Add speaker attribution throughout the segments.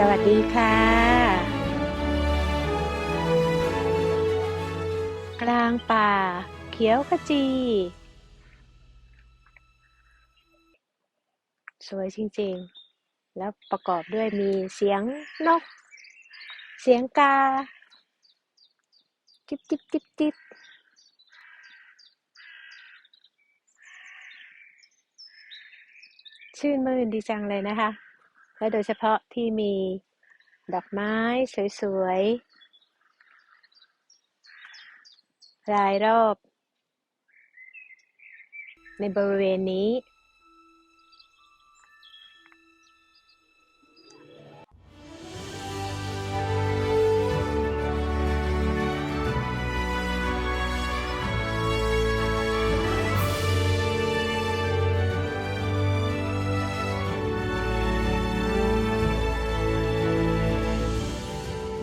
Speaker 1: สวัสดีค่ะ กลางป่า เขียวขจี สวยจริงๆ แล้วประกอบด้วยมีเสียงนก เสียงกา จิบจิบจิบจิบชื่นมื่นดีจังเลยนะคะ และโดยเฉพาะที่มีดอกไม้สวยๆ รายรอบ ในบริเวณนี้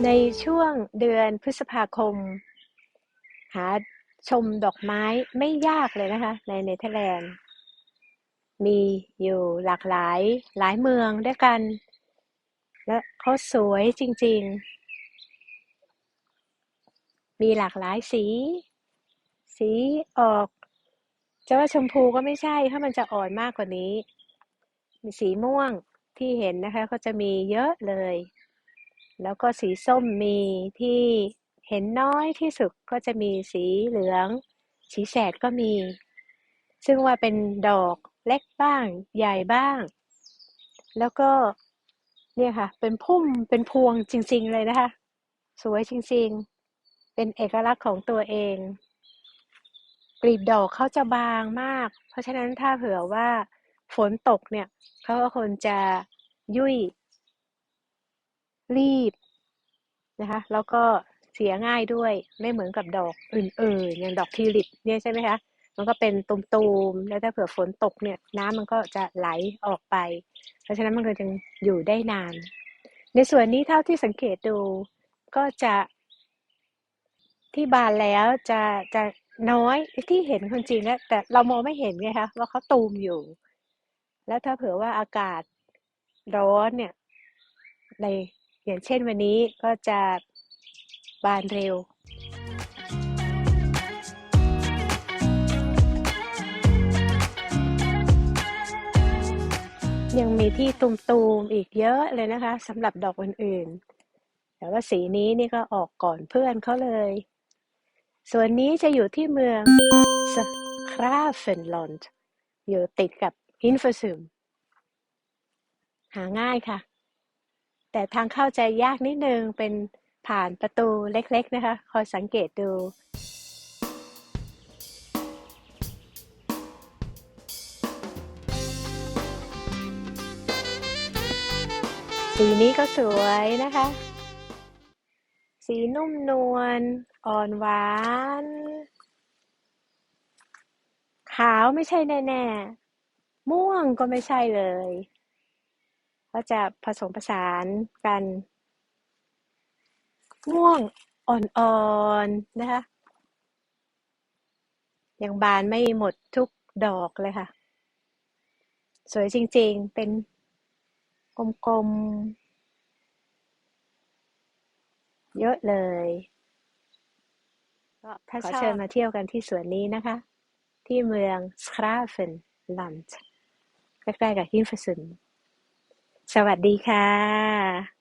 Speaker 1: ในช่วงเดือนพฤษภาคม หาชมดอกไม้ไม่ยากเลยนะคะ ในเนเธอร์แลนด์ มีอยู่หลากหลายหลายเมืองด้วยกัน และเขาสวยจริง ๆ มีหลากหลายสี สีออกจะว่าชมพูก็ไม่ใช่ถ้ามันจะอ่อนมากกว่านี้ มีสีม่วงที่เห็นนะคะ ก็จะมีเยอะเลย แล้วก็สีส้มมีที่เห็นน้อยที่สุดก็จะมีสีเหลือง สีแสดก็มี ซึ่งว่าเป็นดอกเล็กบ้าง ใหญ่บ้าง แล้วก็เนี่ยค่ะ เป็นพุ่มเป็นพวงจริง ๆ เลยนะคะ สวยจริง ๆ เป็นเอกลักษณ์ของตัวเองกลีบดอกเขาจะบางมาก เพราะฉะนั้นถ้าเผื่อว่าฝนตกเนี่ยเขาก็ควรจะยุ่ย รีบนะคะ แล้วก็เสียง่ายด้วยไม่เหมือนกับดอกอื่นๆอย่างดอกทิวลิปเนี่ยใช่ไหมคะมันก็เป็นตุมๆแล้วถ้าเผื่อฝนตกเนี่ยน้ำมันก็จะไหลออกไป เพราะฉะนั้นมันก็จึงอยู่ได้นาน ในส่วนนี้เท่าที่สังเกตดูก็จะที่บานแล้วจะจะน้อยที่เห็นคนจริงแล้วแต่เรามองไม่เห็นไงคะว่าเขาตูมอยู่ แล้วถ้าเผื่อว่าอากาศร้อนเนี่ยใน อย่างเช่นวันนี้ก็จะบานเร็วยังมีที่ตุมๆอีกเยอะเลยนะคะสำหรับดอกอื่นๆ แต่ว่าสีนี้นี่ก็ออกก่อนเพื่อนเขาเลย ส่วนนี้จะอยู่ที่เมืองสคราเฟนลอนด์อยู่ติดกับฮินฟอร์ซึมหาง่ายค่ะ แต่ทางเข้าใจยากนิดนึงเป็นผ่านประตูเล็กๆนะคะ คอยสังเกตดูสีนี้ก็สวยนะคะ สีนุ่มนวล อ่อนหวาน ขาวไม่ใช่แน่ ๆ ม่วงก็ไม่ใช่เลย ก็จะผสมผสานกันม่วงอ่อนๆนะคะยังบานไม่หมดทุกดอกเลยค่ะ สวยจริงๆ เป็นกลมๆ เยอะเลยก็ถ้าขอเชิญมาเที่ยวกันที่สวนนี้นะคะ ที่เมืองสคราเฟนลันด์ใกล้ๆกับฮินฟซึน สวัสดีค่ะ